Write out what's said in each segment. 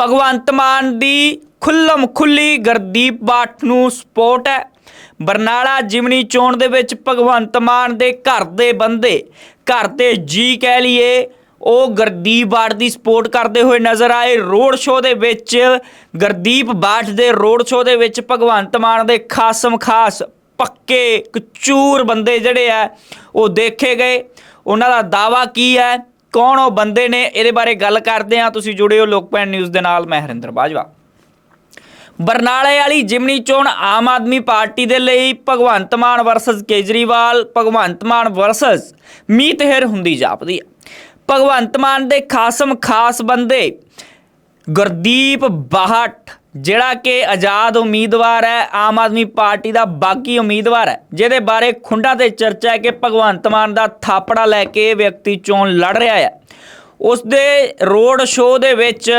ਭਗਵੰਤ ਮਾਨ ਦੀ ਖੁੱਲਮ ਖੁੱਲੀ ਗਰਦੀਪ ਬਾਠ ਨੂੰ ਸਪੋਰਟ ਹੈ। ਬਰਨਾਲਾ ਜਿਮਨੀ ਚੋਣ ਦੇ ਵਿੱਚ ਭਗਵੰਤ ਮਾਨ ਦੇ ਘਰ ਦੇ ਬੰਦੇ, ਘਰ ਦੇ ਜੀ ਕਹਿ ਲਈਏ, ਉਹ ਗਰਦੀਪ ਬਾਠ ਦੀ ਸਪੋਰਟ ਕਰਦੇ ਹੋਏ ਨਜ਼ਰ ਆਏ। ਰੋਡ ਸ਼ੋਅ ਦੇ ਵਿੱਚ, ਗਰਦੀਪ ਬਾਠ ਦੇ ਰੋਡ ਸ਼ੋਅ ਦੇ ਵਿੱਚ ਭਗਵੰਤ ਮਾਨ ਦੇ ਖਾਸਮ ਖਾਸ ਪੱਕੇ ਕਚੂਰ ਬੰਦੇ ਜਿਹੜੇ ਆ, ਉਹ ਦੇਖੇ ਗਏ। ਉਹਨਾਂ ਦਾ ਦਾਵਾ ਕੀ ਹੈ? ਕੌਣ ਉਹ ਬੰਦੇ ਨੇ? ਇਹਦੇ ਬਾਰੇ ਗੱਲ ਕਰਦੇ ਆ ਤੁਸੀਂ ਜੁੜੇ ਹੋ ਲੋਕਪੈਨ ਨਿਊਜ਼ ਦੇ ਨਾਲ। ਮੈਂ ਹਰਿੰਦਰ ਬਾਜਵਾ। ਬਰਨਾਲੇ ਵਾਲੀ ਜਿਮਨੀ ਚੋਣ ਆਮ ਆਦਮੀ ਪਾਰਟੀ ਦੇ ਲਈ ਭਗਵੰਤ ਮਾਨ ਵਰਸਸ ਕੇਜਰੀਵਾਲ, ਭਗਵੰਤ ਮਾਨ ਵਰਸਸ ਮੀਤ ਹੇਰ ਹੁੰਦੀ ਜਾਪਦੀ ਹੈ ਭਗਵੰਤ ਮਾਨ ਦੇ ਖਾਸਮ ਖਾਸ ਬੰਦੇ ਗੁਰਦੀਪ ਬਾਹਟ ਜਿਹੜਾ ਕਿ ਆਜ਼ਾਦ ਉਮੀਦਵਾਰ ਹੈ, ਆਮ ਆਦਮੀ ਪਾਰਟੀ ਦਾ ਬਾਗੀ ਉਮੀਦਵਾਰ ਹੈ, ਜਿਹਦੇ ਬਾਰੇ ਖੁੰਡਾਂ ਤੇ ਚਰਚਾ ਹੈ ਕਿ ਭਗਵੰਤ ਮਾਨ ਦਾ ਥਾਪੜਾ ਲੈ ਕੇ ਵਿਅਕਤੀ ਚੋਣ ਲੜ ਰਿਹਾ ਹੈ। ਉਸ ਦੇ ਰੋਡ ਸ਼ੋਅ ਦੇ ਵਿੱਚ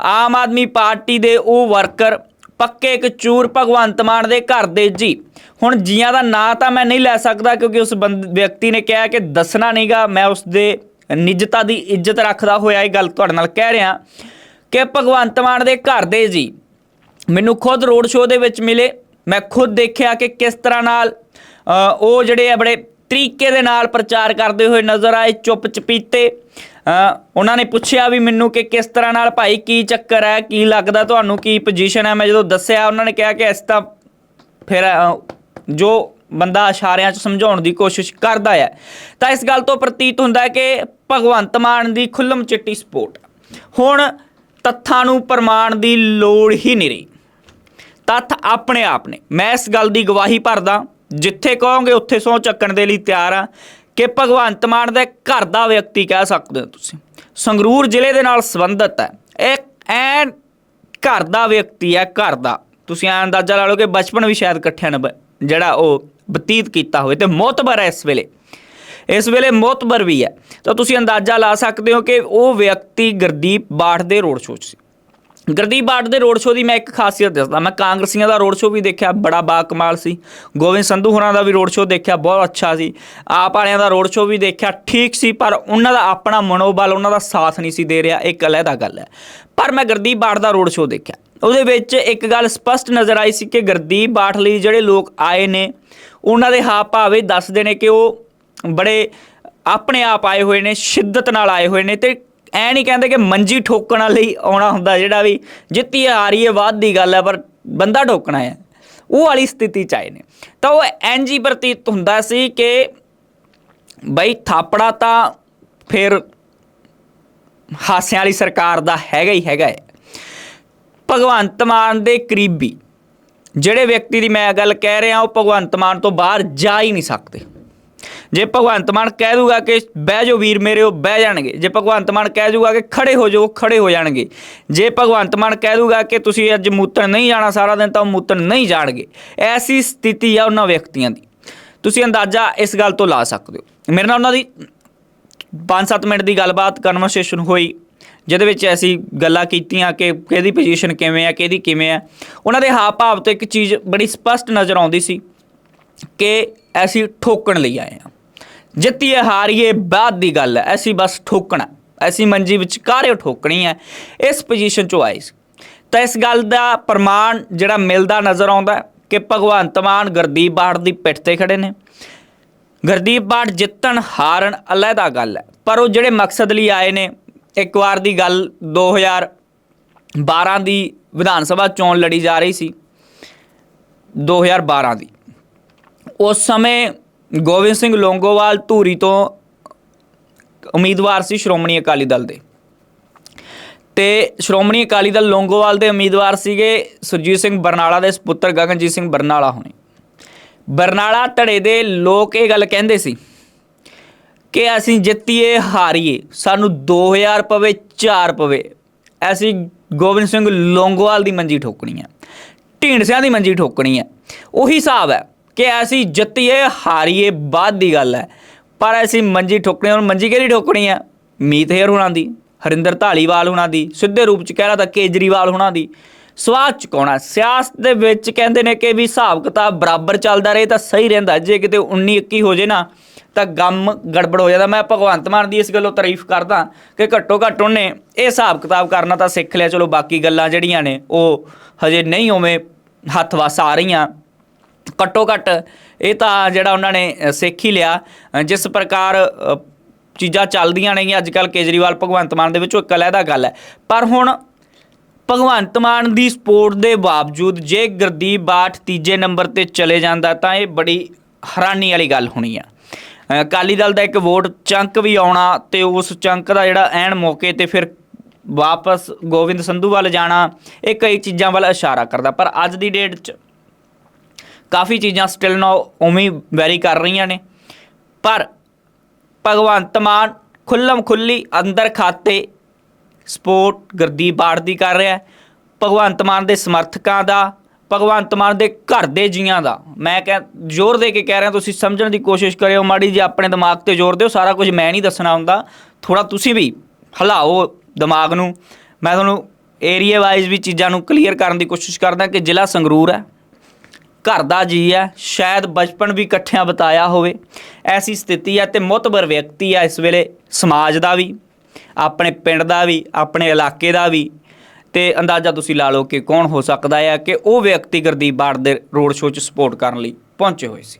ਆਮ ਆਦਮੀ ਪਾਰਟੀ ਦੇ ਉਹ ਵਰਕਰ, ਪੱਕੇ ਇੱਕ ਚੂਰ ਭਗਵੰਤ ਮਾਨ ਦੇ ਘਰ ਦੇ ਜੀ। ਹੁਣ ਜੀਆਂ ਦਾ ਨਾਂ ਤਾਂ ਮੈਂ ਨਹੀਂ ਲੈ ਸਕਦਾ ਕਿਉਂਕਿ ਉਸ ਬੰਦ- ਵਿਅਕਤੀ ਨੇ ਕਿਹਾ ਕਿ ਦੱਸਣਾ ਨਹੀਂਗਾ ਮੈਂ ਉਸ ਦੇ ਨਿੱਜਤਾ ਦੀ ਇੱਜ਼ਤ ਰੱਖਦਾ ਹੋਇਆ ਇਹ ਗੱਲ ਤੁਹਾਡੇ ਨਾਲ ਕਹਿ ਰਿਹਾ। ਕਿ ਭਗਵੰਤ ਮਾਨ ਦੇ ਘਰ ਦੇ ਜੀ ਮੈਨੂੰ ਖੁਦ ਰੋਡ ਸ਼ੋਅ ਦੇ ਵਿੱਚ ਮਿਲੇ। ਮੈਂ ਖੁਦ ਦੇਖਿਆ ਕਿ ਕਿਸ ਤਰ੍ਹਾਂ ਨਾਲ ਉਹ ਜਿਹੜੇ ਆ ਬੜੇ ਤਰੀਕੇ ਦੇ ਨਾਲ ਪ੍ਰਚਾਰ ਕਰਦੇ ਹੋਏ ਨਜ਼ਰ ਆਏ ਚੁੱਪ ਚਪੀਤੇ ਉਹਨਾਂ ਨੇ ਪੁੱਛਿਆ ਵੀ ਮੈਨੂੰ ਕਿ ਕਿਸ ਤਰ੍ਹਾਂ ਨਾਲ ਭਾਈ ਕੀ ਚੱਕਰ ਹੈ, ਕੀ ਲੱਗਦਾ ਤੁਹਾਨੂੰ, ਕੀ ਪੋਜੀਸ਼ਨ ਹੈ? ਮੈਂ ਜਦੋਂ ਦੱਸਿਆ, ਉਹਨਾਂ ਨੇ ਕਿਹਾ ਕਿ ਇਸ ਤਾਂ ਫਿਰ ਜੋ ਬੰਦਾ ਇਸ਼ਾਰਿਆਂ 'ਚ ਸਮਝਾਉਣ ਦੀ ਕੋਸ਼ਿਸ਼ ਕਰਦਾ ਹੈ, ਤਾਂ ਇਸ ਗੱਲ ਤੋਂ ਪ੍ਰਤੀਤ ਹੁੰਦਾ ਹੈ ਕਿ ਭਗਵੰਤ ਮਾਨ ਦੀ ਖੁੱਲਮ ਚਿੱਟੀ ਸਪੋਰਟ। ਹੁਣ ਤੱਥਾਂ ਨੂੰ ਪ੍ਰਮਾਣ ਦੀ ਲੋੜ ਹੀ ਨਹੀਂ ਰਹੀ। ਤੱਥ ਆਪਣੇ ਆਪ ਨੇ। ਮੈਂ ਇਸ ਗੱਲ ਦੀ ਗਵਾਹੀ ਭਰਦਾ, ਜਿੱਥੇ ਕਹੋਗੇ ਉੱਥੇ ਸਹੁੰ ਚੱਕਣ ਦੇ ਲਈ ਤਿਆਰ ਆ, ਕਿ ਭਗਵੰਤ ਮਾਨ ਦੇ ਘਰ ਦਾ ਵਿਅਕਤੀ ਕਹਿ ਸਕਦੇ ਹੋ ਤੁਸੀਂ। ਸੰਗਰੂਰ ਜ਼ਿਲ੍ਹੇ ਦੇ ਨਾਲ ਸੰਬੰਧਿਤ ਹੈ। ਇਹ ਐਨ ਘਰ ਦਾ ਵਿਅਕਤੀ ਹੈ, ਘਰ ਦਾ। ਤੁਸੀਂ ਐਂ ਅੰਦਾਜ਼ਾ ਲਾ ਲਓ ਕਿ ਬਚਪਨ ਵੀ ਸ਼ਾਇਦ ਇਕੱਠਿਆਂ ਨੇ ਜਿਹੜਾ ਉਹ ਬਤੀਤ ਕੀਤਾ ਹੋਵੇ ਤੇ ਮੋਤਬਰ ਹੈ ਇਸ ਵੇਲੇ। ਇਸ ਵੇਲੇ ਮੋਤਬਰ ਵੀ ਹੈ। ਤਾਂ ਤੁਸੀਂ ਅੰਦਾਜ਼ਾ ਲਾ ਸਕਦੇ ਹੋ ਕਿ ਉਹ ਵਿਅਕਤੀ ਗੁਰਦੀਪ ਬਾਠ ਦੇ ਰੋਡ ਸ਼ੋਅ 'ਚ ਸੀ। ਗਰਦੀਪ ਬਾਠ ਦੇ ਰੋਡ ਸ਼ੋਅ ਦੀ ਮੈਂ ਇੱਕ ਖਾਸੀਅਤ ਦੱਸਦਾ। ਮੈਂ ਕਾਂਗਰਸੀਆਂ ਦਾ ਰੋਡ ਸ਼ੋਅ ਵੀ ਦੇਖਿਆ, ਬੜਾ ਬਾ ਕਮਾਲ ਸੀ। ਗੋਬਿੰਦ ਸੰਧੂ ਹੋਰਾਂ ਦਾ ਵੀ ਰੋਡ ਸ਼ੋਅ ਦੇਖਿਆ, ਬਹੁਤ ਅੱਛਾ ਸੀ। ਆਪ ਵਾਲਿਆਂ ਦਾ ਰੋਡ ਸ਼ੋਅ ਵੀ ਦੇਖਿਆ, ਠੀਕ ਸੀ, ਪਰ ਉਹਨਾਂ ਦਾ ਆਪਣਾ ਮਨੋਬਲ, ਉਹਨਾਂ ਦਾ ਸਾਥ ਨਹੀਂ ਸੀ ਦੇ ਰਿਹਾ, ਇੱਕ ਅਲੱਗਾ ਗੱਲ ਹੈ। ਪਰ ਮੈਂ ਗਰਦੀਪ ਬਾਠ ਦਾ ਰੋਡ ਸ਼ੋਅ ਦੇਖਿਆ। ਉਹਦੇ ਵਿੱਚ ਇੱਕ ਗੱਲ ਸਪਸ਼ਟ ਨਜ਼ਰ ਆਈ ਸੀ ਕਿ ਗੁਰਦੀਪ ਬਾਠ ਲਈ ਜਿਹੜੇ ਲੋਕ ਆਏ ਨੇ, ਉਹਨਾਂ ਦੇ ਹਾਵ ਭਾਵੇਂ ਦੱਸਦੇ ਨੇ ਕਿ ਉਹ ਬੜੇ ਆਪਣੇ ਆਪ ਆਏ ਹੋਏ ਨੇ, ਸ਼ਿੱਦਤ ਨਾਲ ਆਏ ਹੋਏ ਨੇ ਤੇ ਐ ਨਹੀਂ ਕਹਿੰਦੇ ਕਿ ਮੰਜੀ ਠੋਕਣ ਲਈ ਆਉਣਾ ਹੁੰਦਾ ਜਿਹੜਾ ਵੀ ਜਿੱਤੀ ਆ ਰਹੀ ਹੈ ਬਾਅਦ ਦੀ ਗੱਲ ਹੈ ਪਰ ਬੰਦਾ ਠੋਕਣਾ ਹੈ। ਉਹ ਵਾਲੀ ਸਥਿਤੀ ਚ ਆਏ ਨੇ। ਤਾਂ ਉਹ ਐਨਜੀ ਪ੍ਰਤੀਤ ਹੁੰਦਾ ਸੀ ਕਿ ਬਈ ਥਾਪੜਾ ਤਾਂ ਫਿਰ ਹਾਸਿਆਂ ਵਾਲੀ ਸਰਕਾਰ ਦਾ ਹੈਗਾ ਹੀ ਹੈਗਾ ਹੈ। ਭਗਵੰਤ ਮਾਨ ਦੇ ਕਰੀਬੀ, ਜਿਹੜੇ ਵਿਅਕਤੀ ਦੀ ਮੈਂ ਗੱਲ ਕਹਿ ਰਿਹਾ, ਉਹ ਭਗਵੰਤ ਮਾਨ ਤੋਂ ਬਾਹਰ ਜਾ ਹੀ ਨਹੀਂ ਸਕਦੇ। ਜੇ ਭਗਵੰਤ ਮਾਨ ਕਹਿ ਦੂਗਾ ਕਿ ਬਹਿ ਜਾਓ ਵੀਰ ਮੇਰੇ, ਉਹ ਬਹਿ ਜਾਣਗੇ। ਜੇ ਭਗਵੰਤ ਮਾਨ ਕਹਿ ਦੂਗਾ ਕਿ ਖੜੇ ਹੋ ਜਾਓ, ਉਹ ਖੜੇ ਹੋ ਜਾਣਗੇ। ਜੇ ਭਗਵੰਤ ਮਾਨ ਕਹਿ ਦੂਗਾ ਕਿ ਤੁਸੀਂ ਅੱਜ ਮੂਤਣ ਨਹੀਂ ਜਾਣਾ ਸਾਰਾ ਦਿਨ, ਤਾਂ ਉਹ ਮੂਤਣ ਨਹੀਂ ਜਾਣਗੇ। ਐਸੀ ਸਥਿਤੀ ਆ ਉਹਨਾਂ ਵਿਅਕਤੀਆਂ ਦੀ। ਤੁਸੀਂ ਅੰਦਾਜ਼ਾ ਇਸ ਗੱਲ ਤੋਂ ਲਾ ਸਕਦੇ ਹੋ। ਮੇਰੇ ਨਾਲ ਉਹਨਾਂ ਦੀ 5-7 ਮਿੰਟ ਦੀ ਗੱਲਬਾਤ ਕਨਵਰਸੇਸ਼ਨ ਹੋਈ, ਜਿਹਦੇ ਵਿੱਚ ਅਸੀਂ ਗੱਲਾਂ ਕੀਤੀਆਂ ਕਿ ਕਿਹਦੀ ਪੋਜੀਸ਼ਨ ਕਿਵੇਂ ਆ, ਕਿਹਦੀ ਕਿਵੇਂ ਆ। ਉਹਨਾਂ ਦੇ ਹਾਵ ਭਾਵ ਤੋਂ ਇੱਕ ਚੀਜ਼ ਬੜੀ ਸਪਸ਼ਟ ਨਜ਼ਰ ਆਉਂਦੀ ਸੀ ਕਿ ਅਸੀਂ ਠੋਕਣ ਲਈ ਆਏ ਹਾਂ। ਜਿੱਤੀਏ, ਹਾਰੀਏ, ਬਾਅਦ ਦੀ ਗੱਲ ਹੈ। ਅਸੀਂ ਬਸ ਠੋਕਣਾ ਅਸੀਂ ਮੰਜੀ ਵਿੱਚ ਕਾਰਿਓ ਠੋਕਣੀ ਹੈ। ਇਸ ਪੋਜੀਸ਼ਨ 'ਚੋਂ ਆਏ ਸੀ। ਤਾਂ ਇਸ ਗੱਲ ਦਾ ਪ੍ਰਮਾਣ ਜਿਹੜਾ ਮਿਲਦਾ ਨਜ਼ਰ ਆਉਂਦਾ ਕਿ ਭਗਵੰਤ ਮਾਨ, ਗੁਰਦੀਪ ਬਾੜ ਦੀ ਪਿੱਠ ਤੇ ਖੜੇ ਨੇ। ਗੁਰਦੀਪ ਬਾੜ ਜਿੱਤਣ, ਹਾਰਨ ਅਲੱਗਾ ਗੱਲ ਹੈ। ਪਰ ਉਹ ਜਿਹੜੇ ਮਕਸਦ ਲਈ ਆਏ ਨੇ, ਇੱਕ ਵਾਰ ਦੀ ਗੱਲ 2012 ਦੀ ਵਿਧਾਨ ਸਭਾ ਚੋਣ ਲੜੀ ਜਾ ਰਹੀ ਸੀ। 2012 ਦੀ। ਉਸ ਸਮੇਂ ਗੋਬਿੰਦ ਸਿੰਘ ਲੋਂਗੋਵਾਲ ਧੂਰੀ ਤੋਂ ਉਮੀਦਵਾਰ ਸੀ ਸ਼੍ਰੋਮਣੀ ਅਕਾਲੀ ਦਲ ਦੇ। ਤੇ ਸ਼੍ਰੋਮਣੀ ਅਕਾਲੀ ਦਲ ਲੋਂਗੋਵਾਲ ਦੇ ਉਮੀਦਵਾਰ ਸੀਗੇ ਸੁਰਜੀਤ ਸਿੰਘ ਬਰਨਾਲਾ ਦੇ ਸੁਪੁੱਤਰ ਗਗਨਜੀਤ ਸਿੰਘ ਬਰਨਾਲਾ ਹੋਣੇ। ਬਰਨਾਲਾ ਧੜੇ ਦੇ ਲੋਕ ਇਹ ਗੱਲ ਕਹਿੰਦੇ ਸੀ ਕਿ ਅਸੀਂ ਜਿੱਤੀਏ, ਹਾਰੀਏ, ਸਾਨੂੰ 2000 ਪਵੇ 4 ਪਵੇ, ਅਸੀਂ ਗੋਬਿੰਦ ਸਿੰਘ ਲੋਂਗੋਵਾਲ ਦੀ ਮੰਜੀ ਠੋਕਣੀ ਹੈ ਢੀਂਡਸਿਆਂ ਦੀ ਮੰਜੀ ਠੋਕਣੀ ਹੈ ਉਹੀ ਹਿਸਾਬ ਹੈ। ਕਿ ਅਸੀਂ ਜਿੱਤੀਏ, ਹਾਰੀਏ, ਬਾਅਦ ਦੀ ਗੱਲ ਹੈ। ਪਰ ਅਸੀਂ ਮੰਜੀ ਠੋਕਣੀ, ਹੁਣ ਮੰਜੀ ਕਿਹੜੀ ਠੋਕਣੀ ਹੈ? ਮੀਤ ਹੇਰ ਹੁਣਾਂ ਦੀ, ਹਰਿੰਦਰ ਢਾਲੀਵਾਲ ਹੁਣਾਂ ਦੀ, ਸਿੱਧੇ ਰੂਪ ਚ ਕਹਿਣਾ ਤਾਂ ਕੇਜਰੀਵਾਲ ਹੁਣਾਂ ਦੀ। ਸਵਾਦ ਚੁਕਾਉਣਾ ਸਿਆਸਤ ਦੇ ਵਿੱਚ ਕਹਿੰਦੇ ਨੇ ਕਿ ਵੀ ਹਿਸਾਬ ਕਿਤਾਬ ਬਰਾਬਰ ਚੱਲਦਾ ਰਹੇ ਤਾਂ ਸਹੀ ਰਹਿੰਦਾ ਜੇ ਕਿਤੇ 19 21 ਹੋ ਜੇ ਨਾ, ਤਾਂ ਗਮ ਗੜਬੜ ਹੋ ਜਾਂਦਾ। ਮੈਂ ਭਗਵੰਤ ਮਾਨ ਦੀ ਇਸ ਗੱਲੋਂ ਤਾਰੀਫ ਕਰਦਾ ਕਿ ਘੱਟੋ ਘੱਟ ਉਹਨੇ ਇਹ ਹਿਸਾਬ ਕਿਤਾਬ ਕਰਨਾ ਤਾਂ ਸਿੱਖ ਲਿਆ। ਚਲੋ ਬਾਕੀ ਗੱਲਾਂ ਜਿਹੜੀਆਂ ਨੇ, ਉਹ ਹਜੇ ਨਹੀਂ ਉਵੇਂ ਹੱਥ ਵਸ ਆ ਰਹੀਆਂ। ਘੱਟੋ ਘੱਟ ਇਹ ਤਾਂ ਜਿਹੜਾ ਉਹਨਾਂ ਨੇ ਸਿੱਖ ਹੀ ਲਿਆ। ਜਿਸ ਪ੍ਰਕਾਰ ਚੀਜ਼ਾਂ ਚੱਲਦੀਆਂ ਨੇਗੀਆਂ ਅੱਜ ਕੱਲ ਕੇਜਰੀਵਾਲ ਭਗਵੰਤ ਮਾਨ ਦੇ ਵਿੱਚ ਉਹ ਇੱਕ ਅਲੱਗਾ ਗੱਲ ਹੈ। ਪਰ ਹੁਣ ਭਗਵੰਤ ਮਾਨ ਦੀ ਸਪੋਰਟ ਦੇ ਬਾਵਜੂਦ ਜੇ ਗੁਰਦੀਪ ਬਾਠ ਤੀਜੇ ਨੰਬਰ ਤੇ ਚਲੇ ਜਾਂਦਾ, ਤਾਂ ਇਹ ਬੜੀ ਹੈਰਾਨੀ ਵਾਲੀ ਗੱਲ ਹੋਣੀ ਆ। ਅਕਾਲੀ ਦਲ ਦਾ ਇੱਕ ਵੋਟ ਚੰਕ ਵੀ ਆਉਣਾ ਤੇ ਉਸ ਚੰਕ ਦਾ ਜਿਹੜਾ ਐਨ ਮੌਕੇ ਤੇ ਫਿਰ ਵਾਪਸ ਗੋਬਿੰਦ ਸੰਧੂ ਵੱਲ ਜਾਣਾ, ਇਹ ਕਈ ਚੀਜ਼ਾਂ ਵੱਲ ਇਸ਼ਾਰਾ ਕਰਦਾ। ਪਰ ਅੱਜ ਦੀ ਡੇਟ 'ਚ ਕਾਫੀ ਚੀਜ਼ਾਂ ਸਟਿਲ ਨਾ ਉਵੇਂ ਵੈਰੀ ਕਰ ਰਹੀਆਂ ਨੇ। ਪਰ ਭਗਵੰਤ ਮਾਨ ਖੁੱਲਮ ਖੁੱਲੀ ਅੰਦਰ ਖਾਤੇ ਸਪੋਰਟ ਗਰਦੀ ਬਾੜ ਦੀ ਕਰ ਰਿਹਾ ਹੈ। ਭਗਵੰਤ ਮਾਨ ਦੇ ਸਮਰਥਕਾਂ ਦਾ, ਭਗਵੰਤ ਮਾਨ ਦੇ ਘਰ ਦੇ ਜੀਆਂ ਦਾ। ਮੈਂ ਕਹਿ, ਜ਼ੋਰ ਦੇ ਕੇ ਕਹਿ ਰਿਹਾ, ਤੁਸੀਂ ਸਮਝਣ ਦੀ ਕੋਸ਼ਿਸ਼ ਕਰਿਓ ਮਾੜੀ ਜੀ ਆਪਣੇ ਦਿਮਾਗ ਤੇ ਜ਼ੋਰ ਦਿਓ, ਸਾਰਾ ਕੁਝ ਮੈਂ ਨਹੀਂ ਦੱਸਣਾ ਹੁੰਦਾ। ਥੋੜਾ ਤੁਸੀਂ ਵੀ ਹਿਲਾਓ ਦਿਮਾਗ ਨੂੰ। ਮੈਂ ਤੁਹਾਨੂੰ ਏਰੀਆ ਵਾਈਜ਼ ਵੀ ਚੀਜ਼ਾਂ ਨੂੰ ਕਲੀਅਰ ਕਰਨ ਦੀ ਕੋਸ਼ਿਸ਼ ਕਰਦਾ ਕਿ ਜ਼ਿਲ੍ਹਾ ਸੰਗਰੂਰ ਹੈ। ਘਰ ਦਾ ਜੀ ਹੈ, ਸ਼ਾਇਦ ਬਚਪਨ ਵੀ ਇਕੱਠਿਆਂ ਬਤਾਇਆ ਹੋਵੇ। ਐਸੀ ਸਥਿਤੀ ਹੈ ਤੇ ਮੁਤਬਰ ਵਿਅਕਤੀ ਹੈ ਇਸ ਵੇਲੇ ਸਮਾਜ ਦਾ ਵੀ, ਆਪਣੇ ਪਿੰਡ ਦਾ ਵੀ, ਆਪਣੇ ਇਲਾਕੇ ਦਾ ਵੀ। ਤੇ ਅੰਦਾਜ਼ਾ ਤੁਸੀਂ ਲਾ ਲਓ ਕਿ ਕੌਣ ਹੋ ਸਕਦਾ ਹੈ ਕਿ ਉਹ ਵਿਅਕਤੀ ਗੁਰਦੀਪ ਬਾੜ ਦੇ ਰੋਡ ਸ਼ੋਅ 'ਚ ਸਪੋਰਟ ਕਰਨ ਲਈ ਪਹੁੰਚੇ ਹੋਏ ਸੀ।